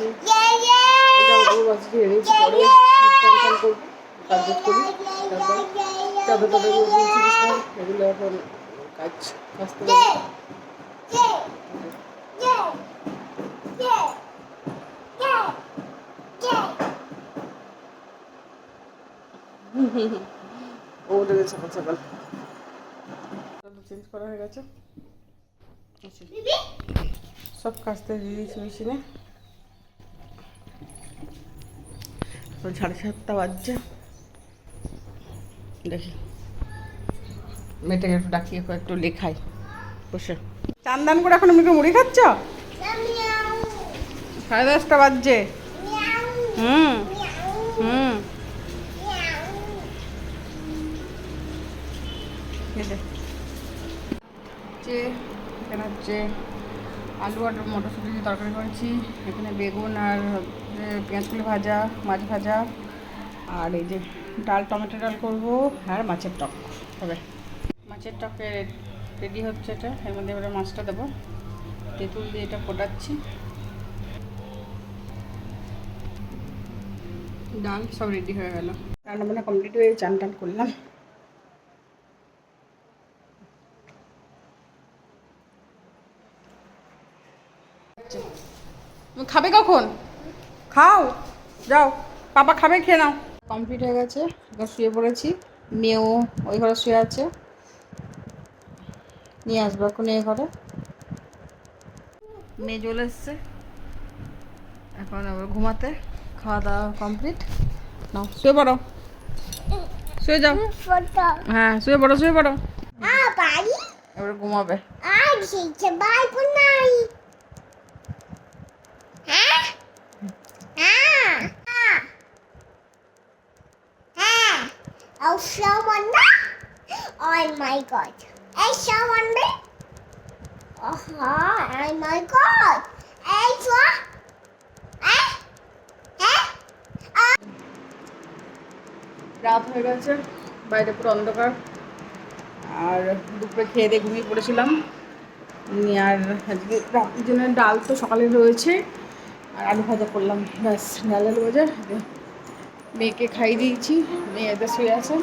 গেছি জামা কাপড় এনেছি পরে চান টান করব কাজ বাজ করি তারপর চাদর টাদরগুলো দিয়েছি বিছানায়, এগুলো এখন কাজ কাজতে ও উঠে গেছে সকাল সকাল। চেঞ্জ করা হয়ে গেছে। সব কাজতে দিয়েছি মেশিনে এখন সাড়ে সাতটা বাজছে। দেখি। মেয়েটাকে একটু ডাকিয়ে একটু লেখাই। বসে। চান দান করে এখন আমি মুড়ি খাচ্ছ? সাড়ে দশটা বাজছে। হুম। হুম। হচ্ছে, এখানে হচ্ছে আলু আর মটরশুঁটি তরকারি করেছি। এখানে বেগুন আর পেঁয়াজগুলো ভাজা, মাছ ভাজা, আর এই যে ডাল, টমেটো ডাল করব, আর মাছের টক হবে। মাছের টকে রেডি হচ্ছে এটা, এর মধ্যে এবারে মাছটা দেবো। তেঁতুল দিয়ে এটা ফোটাচ্ছি। ডাল সব রেডি হয়ে গেল। রান্না বান্না কমপ্লিট হয়ে চান টান করলাম। তুমি খাবে কখন? খাও যাও পাপা খাবে খেয়ে নাও। কমপ্লিট হয়ে গেছে এবার শুয়ে পড়েছি। মেয়েও ওই ঘরে শুয়ে আছে। নিয়ে আসব এখন এই ঘরে। মেয়ে চলে এসছে। এখন আবার ঘুমাতে। খাওয়া দাওয়া কমপ্লিট নাও শুয়ে পড়ো। শুয়ে যাও। হ্যাঁ শুয়ে পড়ো শুয়ে পড়ো। এবার ঘুমাবে। Oh, someone Oh my god. Hey, someone Oh, oh my god. Hey, what? Hey? Hey? রাত হয়ে গেছে বাইরে পুরো অন্ধকার আর দুপুরে খেয়ে দিয়ে ঘুমিয়ে পড়েছিলাম আর আজকে রাতের জন্য ডাল তো সকালে রয়েছে আর আলু ভাজা করলাম ব্যাস ডাল আলু মেয়েকে খাইয়ে দিয়েছি মেয়ে এদের শুয়ে আছে।